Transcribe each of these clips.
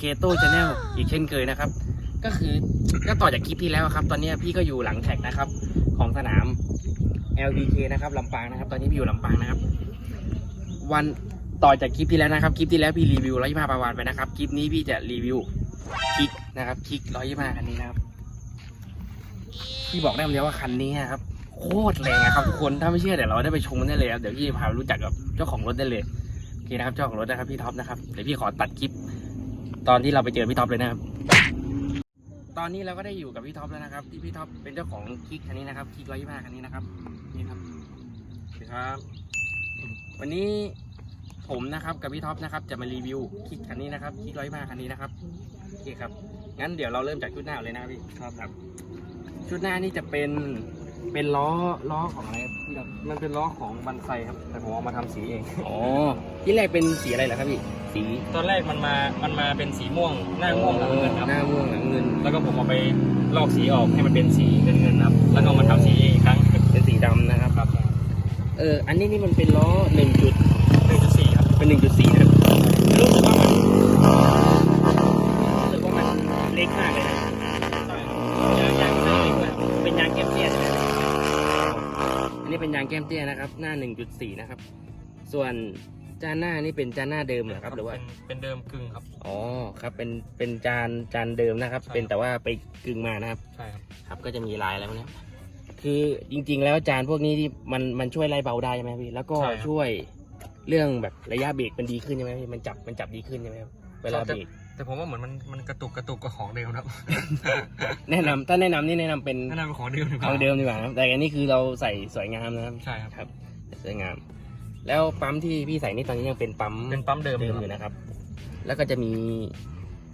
คิวเคโตชาแนลอีกเช่นเคยนะครับ ก็คือก็ต่อจากคลิปที่แล้วครับ ตอนนี้พี่ก็อยู่หลังแท็กนะครับ ของสนาม LDK นะครับลำปางนะครับ ตอนนี้พี่อยู่ลำปางนะครับ วันต่อจากคลิปที่แล้วนะครับ คลิปที่แล้วพี่รีวิวร้อยยี่ห้าประวานไปนะครับ คลิปนี้พี่จะรีวิวคลิกนะครับคลิกร้อยยี่ห้าคันนี้นะครับ พี่บอกได้คำเดียวว่าคันนี้นะครับโคตรแรงครับทุกคนถ้าไม่เชื่อเดี๋ยวเราได้ไปชมกันได้เลยครับเดี๋ยวพี่พารู้จักกับเจ้าของรถได้เลยโอเคนะครับเจ้าของรถนะครับพี่ท็อปนะครับเดี๋ยวพี่ขอตัดคลิป ตอนที่เราไปเจอพี่ท็อปเลยนะครับ ตอนนี้เราก็ได้อยู่กับพี่ท็อปแล้วนะครับ ที่พี่ท็อปเป็นเจ้าของคลิกคันนี้นะครับคลิกร้อยยี่ห้าคันนี้นะครับนี่ครับสวัสดีครับ วันนี้ผมนะครับกับพี่ท็อปนะครับจะมารีวิวคลิกคันนี้นะครับคลิกร้อยมาคันนี้นะครับโอเคครับงั้นเดี๋ยวเราเริ่มจากชุดหน้าเลยนะพี่ครับครับ ชุดหน้านี่จะเป็น เป็นล้อล้อของอะไรครับพี่ท็อปมันเป็นล้อของบันไซครับ แต่ผมเอามาทำสีเอง อ๋อที่แรกเป็นสีอะไรเหรอครับพี่สีตอนแรกมันมา มันมาเป็นสีม่วง หน้าม่วงหลังเงินครับ หน้าม่วงหลังเงิน แล้วก็ผมเอาไปลอกสีออกให้มันเป็นสีเงินเงินครับ แล้วก็เอามาทำสีอีกครั้งเป็นสีดำนะครับ ครับเอออันนี้นี่มันเป็นล้อหนึ่งจุดหนึ่งจุดสี่ครับ เป็นหนึ่งจุดสี่นะครับรู้สึกว่ามันรู้สึกว่ามันเล็กมากเลยนะ ยางยางไม่เล็กมากเป็นยางแก้มเตี้ยใช่ไหมอันนี้เป็นยางแก้มเตี้ยนะครับ หน้า 1.4 นะครับ ส่วนจานหน้านี่เป็นจานหน้าเดิมเหรอครับหรือว่าเป็นเป็นเดิมกึ่งครับ อ๋อครับเป็นเป็นจานจานเดิมนะครับ ใช่ครับเป็นแต่ว่าไปกึ่งมานะครับ ใช่ครับ ครับก็จะมีลายอะไรพวกนี้คือจริง ๆ แล้วจานพวกนี้ที่มันมันช่วยไล่เบาได้ใช่ไหมพี่ แล้วก็ช่วยเรื่องแบบระยะเบรกมันดีขึ้นใช่ไหมพี่ มันจับมันจับดีขึ้นใช่ไหมครับเวลาเบรก แต่ผมว่าเหมือนมันมันกระตุกกระตุกกับของเดิมครับแนะนำถ้าแนะนำนี่แนะนำเป็นนั่นเป็นของเดิมดีกว่าเอาเดิมดีกว่านะครับแต่อันนี้คือเราใส่สวยงามนะครับ ใช่ครับครับ สวยงาม แล้วปั๊มที่พี่ใส่นี่ตอนนี้ยังเป็นปั๊มเป็นปั๊มเดิมเดิมอยู่นะครับ แล้วก็จะมี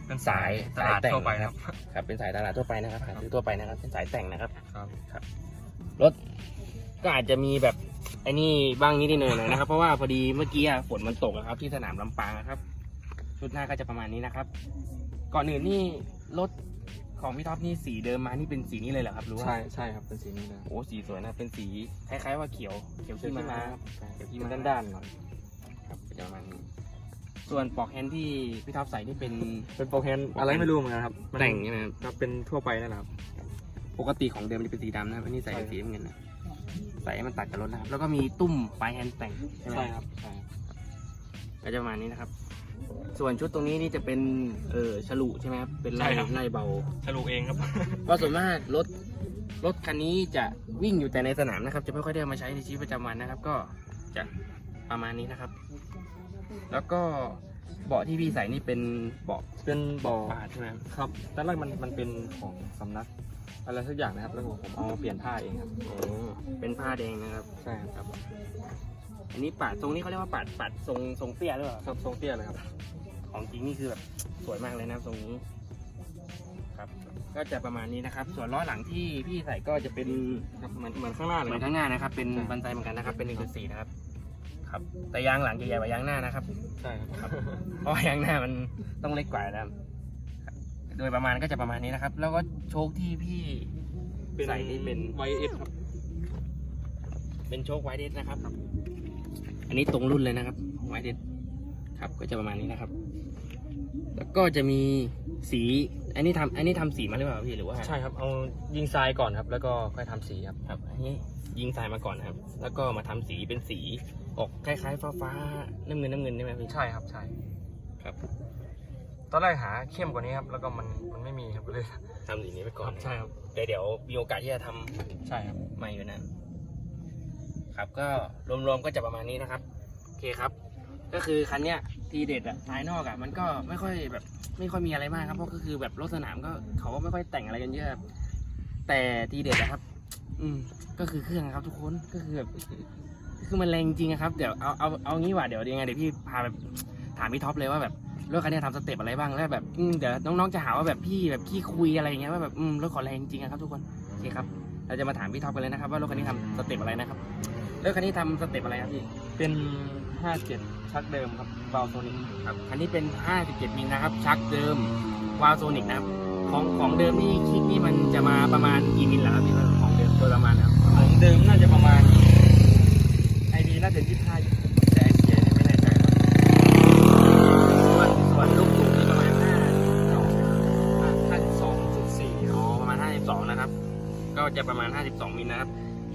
เป็นสายตลาดสายแต่งทั่วไปครับ ครับเป็นสายตลาดทั่วไปนะครับหาซื้อทั่วไปนะครับ เป็นสายแต่งนะครับ ครับ รถก็อาจจะมีแบบไอ้นี่บ้างนิดหน่อยๆนะครับ เพราะว่าพอดีเมื่อกี้อะฝนมันตกอะครับที่สนามลำปางอะครับ ชุดหน้าก็จะประมาณนี้นะครับ ก่อนอื่นนี่รถของพี่ท็อปนี่สีเดิมมานี่เป็นสีนี้เลยเหรอครับหรือว่าใช่ใช่ครับเป็นสีนี้เลยโอ้สีสวยนะเป็นสีคล้ายๆว่าเขียวเขียวเขียขี้วม้าขี้ม้าครับเขียวขี้มันม้าด้านๆหน่อยครับก็จะประมาณนี้ส่วนปลอกแฮนด์ที่พี่ท็อปใส่นี่เป็นเป็นโปรแกรมอะไรไม่รู้เหมือนกันครับมันแต่งใช่ไหมครับครับเป็นทั่วไปนั่นแหละครับ ปกติของเดิมมันจะเป็นสีดำนะครับอันนี้ใส่ใช่เป็นสีน้ำเงินนะใส่ให้มันตัดกับรถนะครับแล้วก็มีตุ้มปลายแฮนด์แต่งใช่ไหมใช่ครับใช่ก็จะประมาณนี้นะครับ ส่วนชุดตรงนี้นี่จะเป็นเออฉลุใช่ไหมครับเป็นไล่ไล่เบาฉลุเองครับ เพราะส่วนมากรถรถคันนี้จะวิ่งอยู่แต่ในสนามนะครับ จะไม่ค่อยได้เอามาใช้ในชีวิตประจำวันนะครับ ก็จะประมาณนี้นะครับ แล้วก็เบาะที่พี่ใส่นี่เป็นเบาะเป็นบ่อปาดใช่ไหมครับครับตอนแรกมันมันเป็นของสำนักอะไรสักอย่างนะครับ แล้วผมเอามาเปลี่ยนผ้าเองครับโอ้เป็นผ้าแดงนะครับ ใช่ครับ อันนี้ปาดทรงนี้เขาเรียกว่าปาดปาดทรงทรงเตี้ยหรือเปล่าครับทรงเตี้ยเลยครับ ของจริงนี่คือแบบสวยมากเลยนะครับทรงนี้ครับ ก็จะประมาณนี้นะครับ ส่วนล้อหลังที่พี่ใส่ก็จะเป็นครับเหมือนเหมือนข้างหน้าเลยเหมือนครับข้างหน้านะครับ เป็นใช่บันไดเหมือนกันนะครับ เป็น1.4นะครับ ครับ แต่ยางหลังจะใหญ่กว่ายางหน้านะครับ ใช่ครับ เพราะว่ายางหน้ามันต้องเล็กกว่านะครับ โดยประมาณก็จะประมาณนี้นะครับ แล้วก็โชคที่พี่ใส่นี่เป็น ไวเอฟครับ เป็นโชคไวเดสนะครับ อันนี้ตรงรุ่นเลยนะครับไวเดสครับก็จะประมาณนี้นะครับ แล้วก็จะมีสี อันนี้ทำอันนี้ทำสีมาหรือเปล่าพี่หรือว่าใช่ครับเอายิงทรายก่อนครับ แล้วก็ค่อยทำสีครับครับ อันนี้ยิงทรายมาก่อนนะครับ แล้วก็มาทำสีเป็นสีออกคล้ายๆ ฟ้าๆน้ำเงินน้ำเงินใช่ไหมพี่ใช่ครับใช่ครับ ตอนแรกหาเข้มกว่านี้ครับ แล้วก็มันมันไม่มีครับก็เลยทำสีนี้ไปก่อนใช่ครับแต่เดี๋ยวมีโอกาสที่จะทำใช่ครับใหม่อยู่นั้น ครับ ก็รวมๆก็จะประมาณนี้นะครับโอเคครับ ก็คือคันเนี้ยทีเด็ดอะภายนอกอะมันก็ไม่ค่อยแบบไม่ค่อยมีอะไรมากครับเพราะก็คือแบบรถสนามก็เขาก็ไม่ค่อยแต่งอะไรกันเยอะครับแต่ทีเด็ดอะครับ อืมก็คือเครื่องครับทุกคนก็คือแบบคือมันแรงจริงอะครับเดี๋ยวเอาเอาเอางี้ว่าเดี๋ยวยังไงเดี๋ยวพี่พาแบบถามพี่ท็อปเลยว่าแบบรถคันนี้ทำสเต็ปอะไรบ้างแล้วแบบอืมเดี๋ยวน้องๆจะหาว่าแบบพี่แบบขี้คุยอะไรอย่างเงี้ยว่าแบบอืมรถขอแรงจริงอะครับ ทุกคนโอเคครับเราจะมาถามพี่ท็อปกันเลยนะครับว่ารถคันนี้ทำสเต็ปอะไรนะครับ แล้วคันนี้ทำสเต็ปอะไรครับพี่เป็น 57 ชักเดิมครับวบาโซนิกครับคันนี้เป็น 57มิลนะครับ ชักเดิมวาลโซนิกนะครับ ของของเดิมนี่คิดนี่มันจะมาประมาณกี่มิลล่ะครับพี่ของเดิมตัวประมาณนะครับของเดิมน่าจะประมาณไอดีน่าจะ25แต่ไอเยนี่ไม่แน่ส่วนลูกสูงนี่ประมาณ5 52.4อ๋อประมาณ 52 นะครับ ก็จะประมาณ 52มิลนะครับ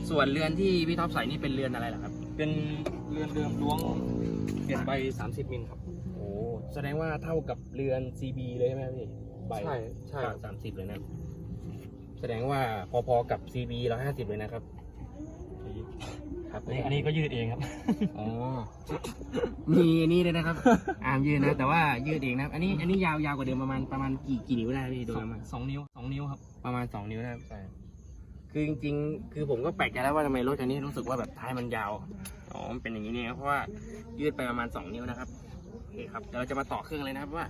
ส่วนเรือนที่พี่ท็อปใส่นี่เป็นเรือนอะไรเหรอครับ เป็นเรือนเดิมล้วงเปลี่ยนใบ 30 มิลครับ โอ้แสดงว่าเท่ากับเรือน CB เลยใช่ไหมครับพี่ใบใช่ใช่สามสิบเลยนะแสดงว่าพอๆกับ CB ร้อยห้าสิบเลยนะครับ ครับอันนี้อันนี้ก็ยืดเองครับอ๋อมีนี่เลยนะครับอาร์มยืดนะ แต่ว่ายืดเองนะครับ อันนี้อันนี้ยาวยาวกว่าเดิมประมาณประมาณกี่กี่นิ้วได้พี่โดยประมาณสองนิ้วสองนิ้วครับ ประมาณสองนิ้วนะครับใช่ คือจริงๆ คือผมก็แปลกใจแล้วว่าทำไมรถคันนี้รู้สึกว่าแบบท้ายมันยาว อ๋อ มันเป็นอย่างนี้เนี่ยเพราะว่ายืดไปประมาณสองนิ้วนะครับโอเคครับเดี๋ยวเราจะมาต่อเครื่องเลยนะครับว่า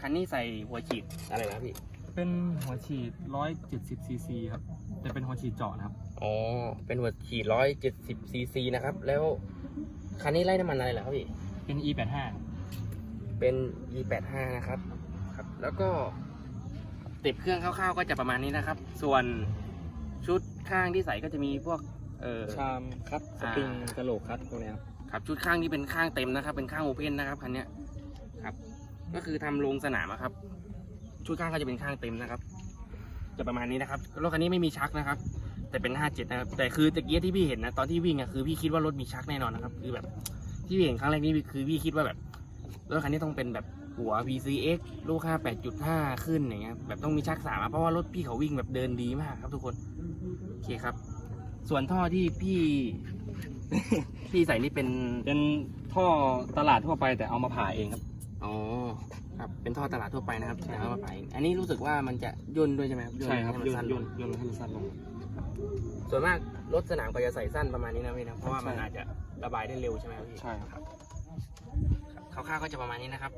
คันนี้ใส่หัวฉีดอะไรนะพี่ เป็นหัวฉีด 170ซีซีครับ แต่เป็นหัวฉีดเจาะนะครับ อ๋อ เป็นหัวฉีดร้อยเจ็ดสิบซีซีนะครับ แล้วคันนี้ไล่น้ำมันอะไรเหรอครับพี่ เป็น E85 เป็น E85 นะครับ ครับ แล้วก็ติดเครื่องคร่าวๆ ก็จะประมาณนี้นะครับ ส่วน ชุดข้างที่ใส่ก็จะมีพวกเออชามคัดสปริงกระโหลกคัดพวกเนี้ยครับครับชุดข้างนี้เป็นข้างเต็มนะครับ เป็นข้างโอเพนนะครับคันเนี้ยครับ ก็คือทำลงสนามอะครับ ชุดข้างก็จะเป็นข้างเต็มนะครับ จะประมาณนี้นะครับรถคันนี้ไม่มีชักนะครับ แต่เป็น 57 นะครับ แต่คือตะเกียที่พี่เห็นนะตอนที่วิ่งอะคือพี่คิดว่ารถมีชักแน่นอนนะครับคือแบบที่พี่เห็นครั้งแรกนี่คือพี่คิดว่าแบบรถคันนี้ต้องเป็นแบบหัว VCX ลูกค่า8.5 ขึ้นอย่างเงี้ยแบบต้องมีชักสามอะเพราะว่ารถพี่เขาวิ่งแบบเดินดีมากครับทุกคนโอ เคครับ ส่วนท่อที่พี่ พี่ใส่นี่เป็น เป็นท่อตลาดทั่วไปแต่เอามาผ่าเองครับ อ๋อ ครับ เป็นท่อตลาดทั่วไปนะครับแต่เอามาขายอันนี้รู้สึกว่ามันจะย่นด้วยใช่ไหมครับใช่ครับให้มันยนสั้นต์ลยงนต์ยนต์ให้มันสั้นลง ส่วนมากรถสนามก็จะใส่สั้นประมาณนี้นะพี่นะ เพราะว่ามันใช่ อาจจะระบายได้เร็วใช่ไหมครับพี่ ใช่ครับ ครับคร่าวๆก็จะประมาณนี้นะครับ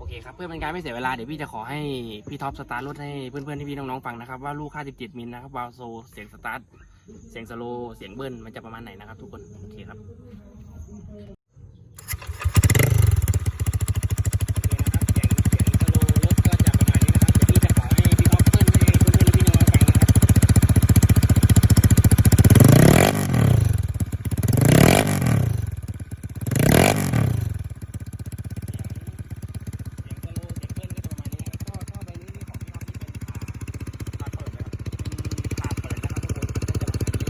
โอเคครับเพื่อเป็นการไม่เสียเวลาเดี๋ยวพี่จะขอให้พี่ท็อปสตาร์ทรถให้เพื่อนๆที่พี่น้องๆฟังนะครับว่าลูกค่า 17 มิลนะครับวาลโซเสียงสตาร์ทเสียงสโลเสียงเบิ้ลมันจะประมาณไหนนะครับทุกคนโอเคครับ โอเคนะครับ เสียงเสียงสโลว์รถก็จะประมาณนี้นะครับ เดี๋ยวพี่จะขอให้พี่ท็อปเบิ้ลให้เพื่อนๆและพี่น้องๆฟังนะครับ เสียงสโลว์เสียงเบิ้ลก็จะประมาณนี้นะครับท่อท่อใบนี้นี่ของพี่ท็อปที่เป็นขาขาเปิดนะครับเป็นขาเปิดนะครับทุกคนก็จะประมาณนี้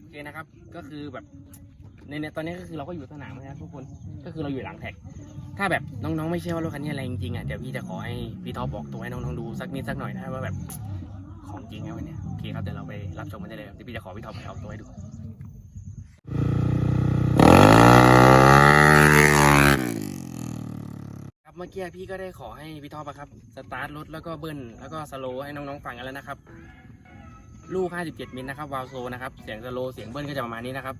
โอเคนะครับ ก็คือแบบในเนี่ยตอนนี้ก็คือเราก็อยู่สนามนะครับทุกคนก็คือเราอยู่หลังแท็ก ถ้าแบบน้องๆไม่เชื่อว่ารถคันนี้อะไรจริงๆอะเดี๋ยวพี่จะขอให้พี่ท็อปบอกตัวให้น้องๆดูสักนิดสักหน่อยนะว่าแบบของจริงนะวันเนี้ยโอเคครับเดี๋ยวเราไปรับชมกันได้เลยครับเดี๋ยวพี่จะขอพี่ท็อปไปเอาตัวให้ดูครับเมื่อกี้พี่ก็ได้ขอให้พี่ท็อปอะครับสตาร์ทรถแล้วก็เบิ้ลแล้วก็สโลว์ให้น้องๆฟังกันแล้วนะครับ ลูก 57 มิลนะครับวาลโซนะครับ เสียงสโลว์เสียงเบิ้ลก็จะประมาณนี้นะครับ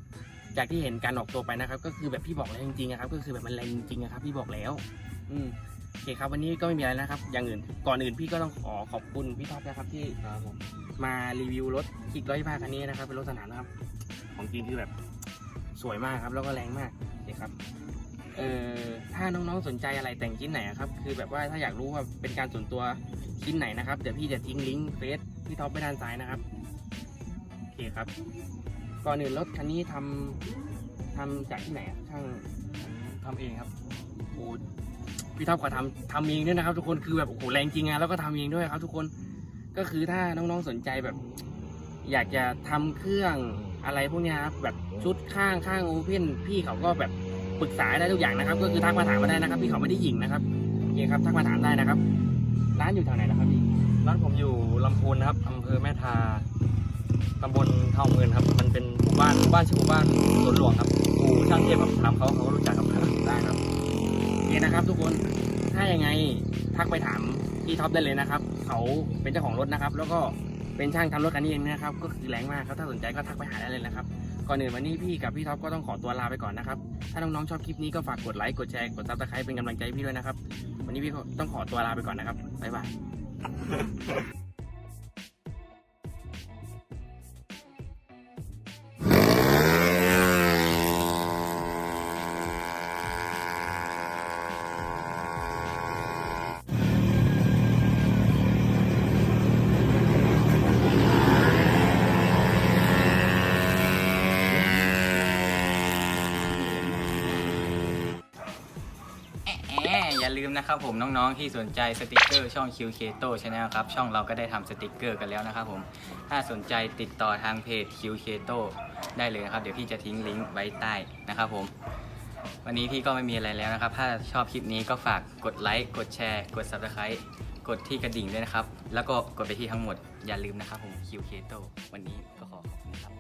จากที่เห็นการออกตัวไปนะครับ ก็คือแบบพี่บอกแล้วจริงๆอะครับ ก็คือแบบมันแรงจริงๆอะครับ พี่บอกแล้ว อืมโอเคครับวันนี้ก็ไม่มีอะไรนะครับ อย่างอื่น ก่อนอื่นพี่ก็ต้องขอขอบคุณพี่ท็อปนะครับที่ครับผมมารีวิวรถคิกร้อยผ้าคันนี้นะครับ เป็นรถสนามนะครับ ของจริงคือแบบสวยมากครับ แล้วก็แรงมากนี่ครับเอ่อถ้าน้องๆสนใจอะไรแต่งชิ้นไหนอะครับ คือแบบว่าถ้าอยากรู้ว่าเป็นการส่วนตัวชิ้นไหนนะครับ เดี๋ยวพี่จะทิ้งลิงก์เฟซพี่ท็อปไว้ด้านซ้ายนะครับโอ เคครับ ก่อนอื่นรถคันนี้ทำทำจากที่ไหนอะช่างทำเองครับโอ้พี่ท็อปก็ทำทำเองด้วยนะครับ ทุกคนคือแบบโอ้โหแรงจริงอะแล้วก็ทำเองด้วยครับ ทุกคนก็คือถ้าน้องๆสนใจแบบ อยากจะทำเครื่องอะไรพวกนี้ครับแบบชุดข้างข้างโอเพนพี่เขาก็แบบปรึกษาได้ทุกอย่างนะครับ ก็คือทักมาถามมาได้นะครับ พี่เขาไม่ได้หยิงนะครับโอเคครับทักมาถามได้นะครับ ร้านอยู่แถวไหนนะครับพี่ร้านผมอยู่ลำพูนนะครับอำเภอแม่ทา ตำบลเทาเงินครับ มันเป็นหมู่บ้านหมู่บ้านชื่อหมู่บ้านสวนหลวงครับปู่ช่างเทพครับถามเขาเขาก็รู้จักครับได้ครับโอเคนะครับ ทุกคนถ้ายังไงทักไปถามพี่ท็อปได้เลยนะครับ เขาเป็นเจ้าของรถนะครับ แล้วก็เป็นช่างทำรถคันนี้เองนะครับ ก็คือแรงมากครับถ้าสนใจก็ทักไปหาได้เลยนะครับก่อนอื่นวันนี้พี่กับพี่ท็อปก็ต้องขอตัวลาไปก่อนนะครับ ถ้าน้องๆชอบคลิปนี้ก็ฝากกดไลค์กดแชร์กดซับสไครป์เป็นกำลังใจให้พี่ด้วยนะครับ วันนี้พี่ก็ต้องขอตัวลาไปก่อนนะครับบ๊ายบาย นะครับผมน้องๆที่สนใจสติกเกอร์ช่อง q k t o Channel ครับ ช่องเราก็ได้ทำสติกเกอร์กันแล้วนะครับผมถ้าสนใจติดต่อทางเพจ q k t o ได้เลยนะครับ เดี๋ยวพี่จะทิ้งลิงก์ไว้ใต้นะครับผม วันนี้พี่ก็ไม่มีอะไรแล้วนะครับ ถ้าชอบคลิปนี้ก็ฝากกดไลค์กดแชร์ กด Subscribe กดที่กระดิ่งด้วยนะครับ แล้วก็กดไปที่ทั้งหมดอย่าลืมนะครับผม q k t o วันนี้ก็ขอขอบคุณครับ